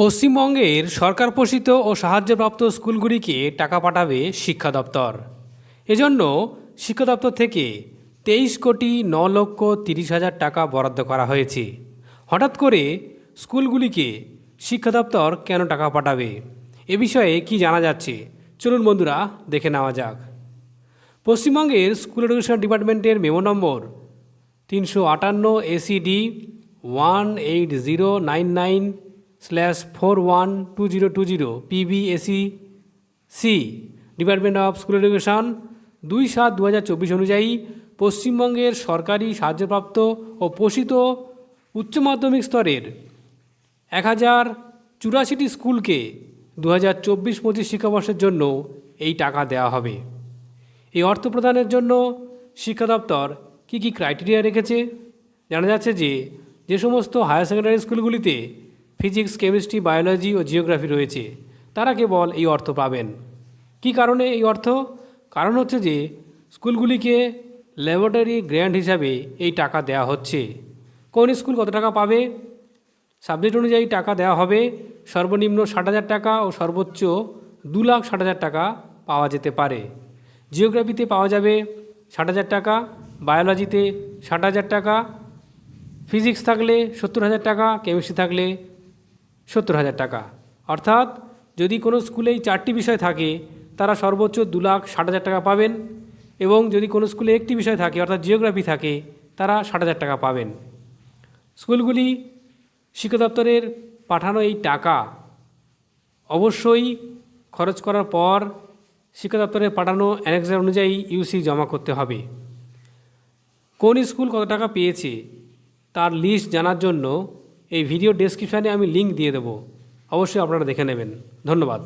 পশ্চিমবঙ্গের সরকার পোষিত ও সাহায্যপ্রাপ্ত স্কুলগুলিকে টাকা পাঠাবে শিক্ষা দপ্তর। এজন্য শিক্ষা দপ্তর থেকে তেইশ কোটি ন লক্ষ তিরিশ হাজার টাকা বরাদ্দ করা হয়েছে। হঠাৎ করে স্কুলগুলিকে শিক্ষা দপ্তর কেন টাকা পাঠাবে? এ বিষয়ে কি জানা যাচ্ছে? চলুন বন্ধুরা, দেখে নেওয়া যাক। পশ্চিমবঙ্গের স্কুল এডুকেশন ডিপার্টমেন্টের মেমো নম্বর তিনশো আটান্ন ACD one eight zero nine nine slash four one two zero two zero PBAC C department of school education দুই সাত দু হাজার চব্বিশ অনুযায়ী পশ্চিমবঙ্গের সরকারি সাহায্যপ্রাপ্ত ও পোষিত উচ্চ মাধ্যমিক স্তরের এক হাজার চুরাশিটি স্কুলকে দু হাজার চব্বিশ পঁচিশ শিক্ষাবর্ষের জন্য এই টাকা দেওয়া হবে। এই অর্থ প্রদানের জন্য শিক্ষা দপ্তর কী কী ক্রাইটেরিয়া রেখেছে? জানা যাচ্ছে যে যে সমস্ত হায়ার সেকেন্ডারি স্কুলগুলিতে ফিজিক্স, কেমিস্ট্রি, বায়োলজি ও জিওগ্রাফি রয়েছে। তারা কেবল এই অর্থ পাবেন। কী কারণে এই অর্থ? কারণ হচ্ছে যে, স্কুলগুলিকে ল্যাবরেটরি গ্র্যান্ট হিসাবে এই টাকা দেওয়া হচ্ছে। কোন স্কুল কত টাকা পাবে? সাবজেক্ট অনুযায়ী টাকা দেওয়া হবে। সর্বনিম্ন ষাট হাজার টাকা ও সর্বোচ্চ দু লাখ ষাট হাজার টাকা পাওয়া যেতে পারে। জিওগ্রাফিতে পাওয়া যাবে ষাট হাজার টাকা, বায়োলজিতে ষাট হাজার টাকা, ফিজিক্স থাকলে সত্তর হাজার টাকা, কেমিস্ট্রি থাকলে সত্তর হাজার টাকা। অর্থাৎ যদি কোনো স্কুলে এই চারটি বিষয় থাকে, তারা সর্বোচ্চ দু লাখ ষাট হাজার টাকা পাবেন এবং যদি কোনো স্কুলে একটি বিষয় থাকে, অর্থাৎ জিওগ্রাফি থাকে, তারা ষাট হাজার টাকা পাবেন। স্কুলগুলি শিক্ষা দপ্তরের পাঠানো এই টাকা অবশ্যই খরচ করার পর শিক্ষা দপ্তরের পাঠানো অ্যানেক্সার অনুযায়ী ইউসি জমা করতে হবে। কোন স্কুল কত টাকা পেয়েছে, তার লিস্ট জানার জন্য এই ভিডিও ডেসক্রিপশানে আমি লিঙ্ক দিয়ে দেবো। অবশ্যই আপনারা দেখে নেবেন। ধন্যবাদ।